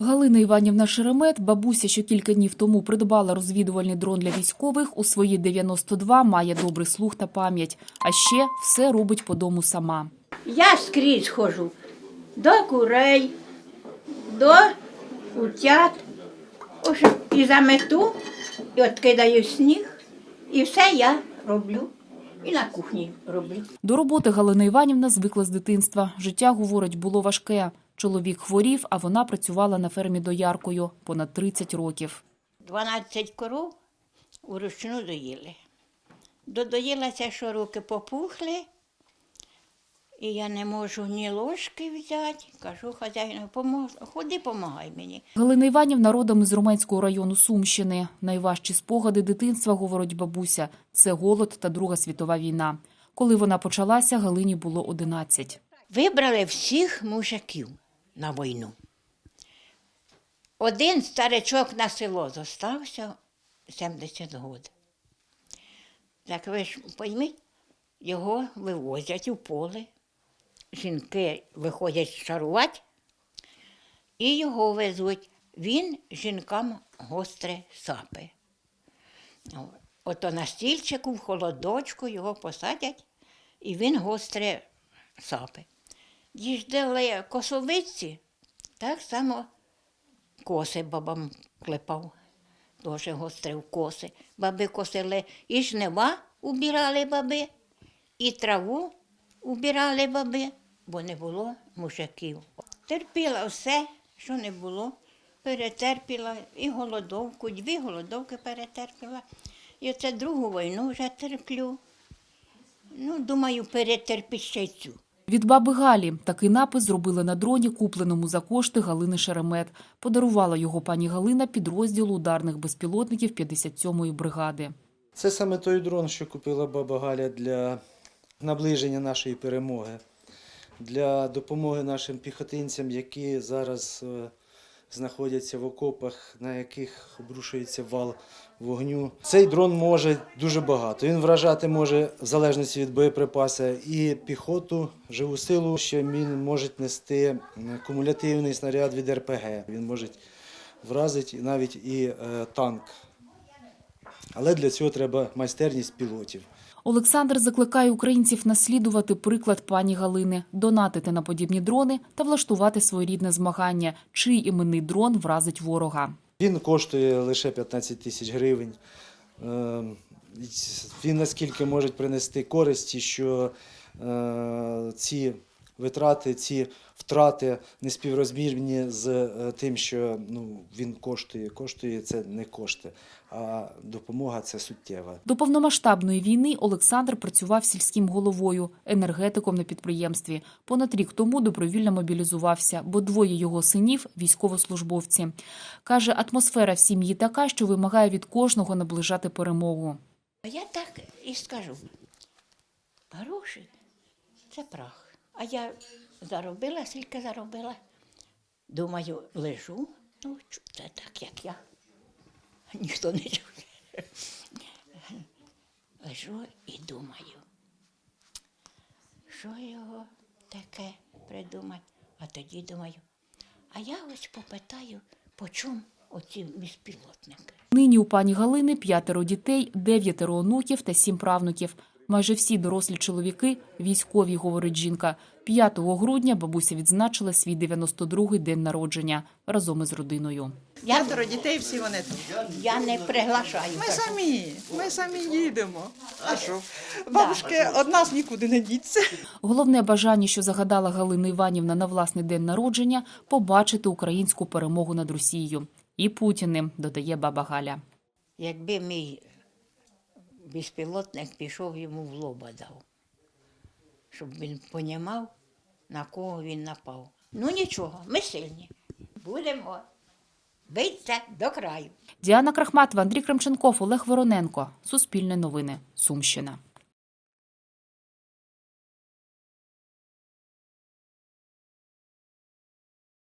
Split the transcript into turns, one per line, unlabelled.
Галина Іванівна Шеремет, бабуся, що кілька днів тому придбала розвідувальний дрон для військових, у свої 92 має добрий слух та пам'ять, а ще все робить по дому сама.
Я скрізь ходжу до курей, до утят, Ось і замету, і откидаю сніг, і все я роблю. І на кухні роблю.
До роботи Галина Іванівна звикла з дитинства. Життя, говорить, було важке. Чоловік хворів, а вона працювала на фермі дояркою понад 30 років.
12 коров вручну доїли. Додоїлася, що руки попухли, і я не можу ні ложки взяти. Кажу хазяїну, «Помог- ходи, помагай мені.
Галина Іванівна родом із Румецького району Сумщини. Найважчі спогади дитинства, говорить бабуся, це голод та Друга світова війна. Коли вона почалася, Галині було 11.
Вибрали всіх мужиків на війну. Один старичок на село зостався 70 років. Так ви ж пойміть, його вивозять у поле, жінки виходять шарувати і його везуть. Він жінкам гостре сапи. Ото на стільчику, в холодочку його посадять, і він гостре сапи. Їждали косовиці, так само коси бабам клепав, дуже гострив коси. Баби косили і жнива убирали баби, і траву убирали баби, бо не було мужиків. Терпіла все, що не було, перетерпіла і голодовку, дві голодовки перетерпіла. І оце другу війну вже терплю. Ну, думаю, перетерпіть ще цю.
Від баби Галі такий напис зробили на дроні, купленому за кошти Галини Шеремет. Подарувала його пані Галина підрозділу ударних безпілотників 57-ї бригади.
Це саме той дрон, що купила баба Галя для наближення нашої перемоги, для допомоги нашим піхотинцям, які зараз е, знаходяться в окопах, на яких обрушується вал вогню. Цей дрон може дуже багато. Він вражати може, в залежності від боєприпасу, і піхоту, живу силу, що він може нести кумулятивний снаряд від РПГ. Він може вразити навіть і е, танк. Але для цього треба майстерність пілотів.
Олександр закликає українців наслідувати приклад пані Галини, донатити на подібні дрони та влаштувати своєрідне змагання, чий іменний дрон вразить ворога.
Він коштує лише 15 тисяч гривень. Е, Він наскільки може принести користі, що е, ці витрати, ці втрати не співрозмірні з е, тим, що ну, він коштує. Коштує це не кошти, а допомога це суттєва.
До повномасштабної війни Олександр працював сільським головою, енергетиком на підприємстві. Понад рік тому добровільно мобілізувався, бо двоє його синів військовослужбовці. Каже, атмосфера в сім'ї така, що вимагає від кожного наближати перемогу.
А я так і скажу. Гроші це прах. А я заробила, скільки заробила. Думаю, лежу, ну, це так, як я. Ніхто не чує. Лежу і думаю, що його таке придумати. А тоді думаю, а я ось попитаю, по чому оці безпілотники.
Нині у пані Галини п'ятеро дітей, дев'ятеро онуків та сім правнуків. Майже всі дорослі чоловіки військові, говорить жінка. 5 грудня бабуся відзначила свій 92-й день народження разом із родиною.
Я,
П'ятеро дітей, всі вони тут.
я не приглашаю.
Ми
кажу.
самі, ми самі їдемо. А що? Бабушки од нас нікуди не діться.
Головне бажання, що загадала Галина Іванівна на власний день народження, побачити українську перемогу над Росією. І Путіним, додає баба Галя.
Якби мій безпілотник пішов йому в лоба дав, щоб він понімав, на кого він напав. Ну нічого, ми сильні. Будемо битися до краю.
Діана Крахматова, Андрій Кремченков, Олег Вороненко. Суспільне новини. Сумщина.